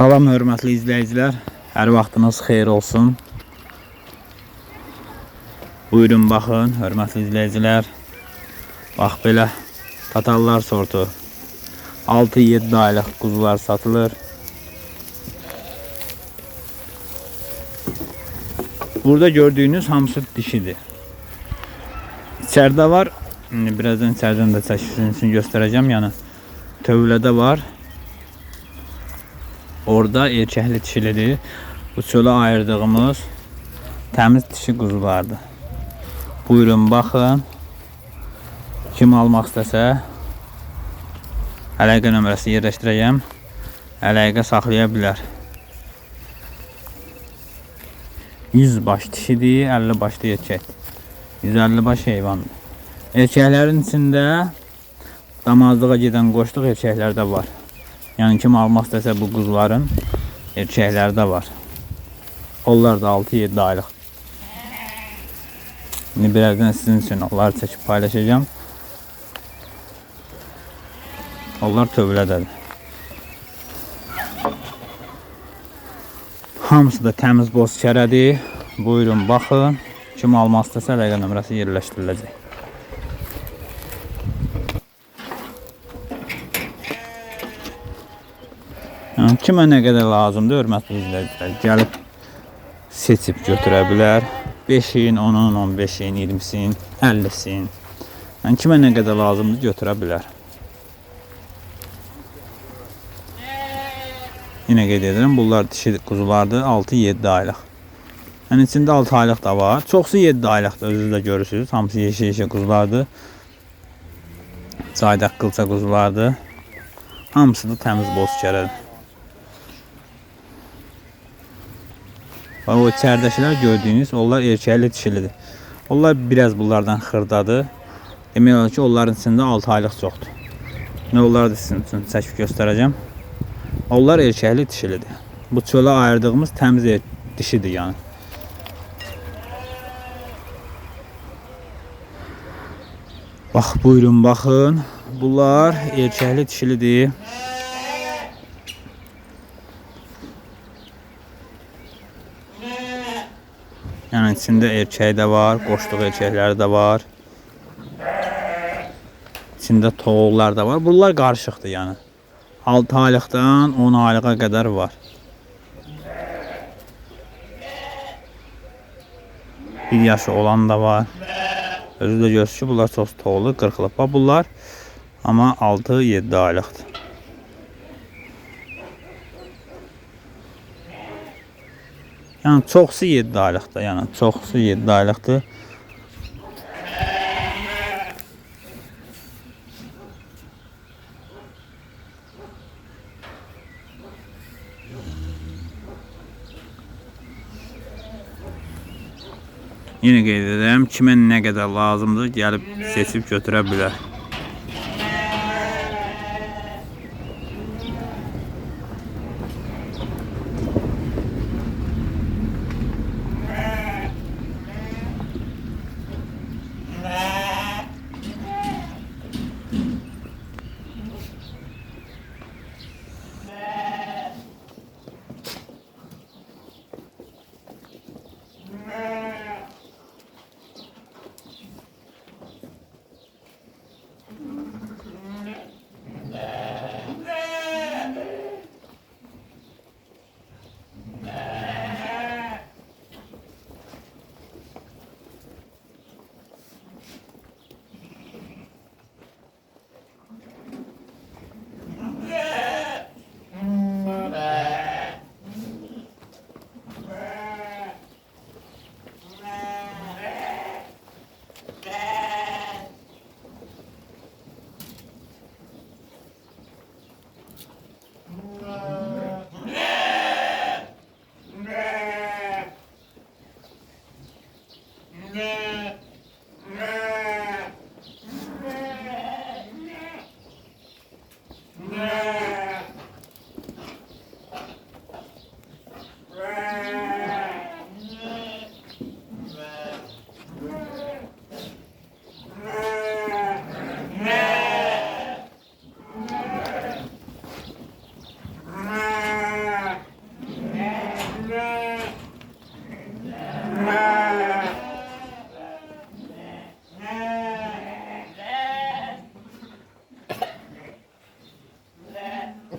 Salam hörmətli izləyicilər. Hər vaxtınız xeyir olsun. Buyurun baxın, hörmətli izləyicilər. Bax belə tatarlar sortu. 6-7 aylıq quzular satılır. Burada gördüğünüz hamısı dişidir. İçeride var. Birazdan içeriden de çeşitlisini göstereceğim yani. Tövlədə var. Orada erkəkli dişilidir. Bu çölə ayırdığımız təmiz dişi quzulardır. Buyurun baxın. Kim almaq istəsə əlaqə nömrəsi yerləşdirəcəm. Əlaqə saxlaya bilər. 100 baş dişidir, 50 başlı erkək. 150 baş heyvandır. Erkəklərin içində damazlığa gedən qoşluq erkəklərdə var. Yəni kim almaq istəsə bu quzuların erkəklərdə var. Onlar da 6-7 aylıq. İndi birazdan sizin üçün onları çəkib paylaşacağım. Onlar tövlədədir. Hamısı da təmiz boz kərədir. Buyurun baxın. Kim almaq istəsə rəqə nömrəsi yerləşdiriləcək. Yəni kimə nə qədər lazımdır, hörmətli izləyicilər, gəlib seçib götürə bilər. 5-in, 10-un, 15-in, 20-sin, 50-sin. Yəni kimə nə qədər lazımdır götürə bilər. Yine qeyd edirəm, bunlar dişi quzulardır, 6-7 aylıq. Yəni içində 6 aylıq da var. Çoxsu 7 aylıqdır, özünüz də görürsünüz. Hamısı yeşil-yeşil quzulardır. Caydaq qılça quzulardır. Hamısı da təmiz boz kərədir. O içəridəkilər gördüyünüz, onlar erkəkli dişilidir. Onlar biraz bunlardan xırdadır. Demək olar ki, onların içində 6 aylıq çoxdur. Nə onları da sizin üçün çəkib göstərəcəm. Onlar erkəkli dişilidir. Bu çölə ayırdığımız təmiz dişidir yəni. Bax buyurun baxın. Bunlar erkəkli dişilidir. İçində erkək də var, qoşluq erkəkləri də var. İçində toğullar da var. Bunlar qarışıqdır yəni. 6 aylıqdan 10 aylığa qədər var. Bir yaşı olan da var. Özü də görürsünüz ki, bunlar çox toğulu, qırxılıb. Bunlar amma 6-7 aylıqdır. Yəni çoxsu 7 aylıqdır. Yəni çoxsu 7 aylıqdır. Yenə qeyd edirəm, kimə nə qədər lazımdır, gəlib seçib götürə bilər. Yeah.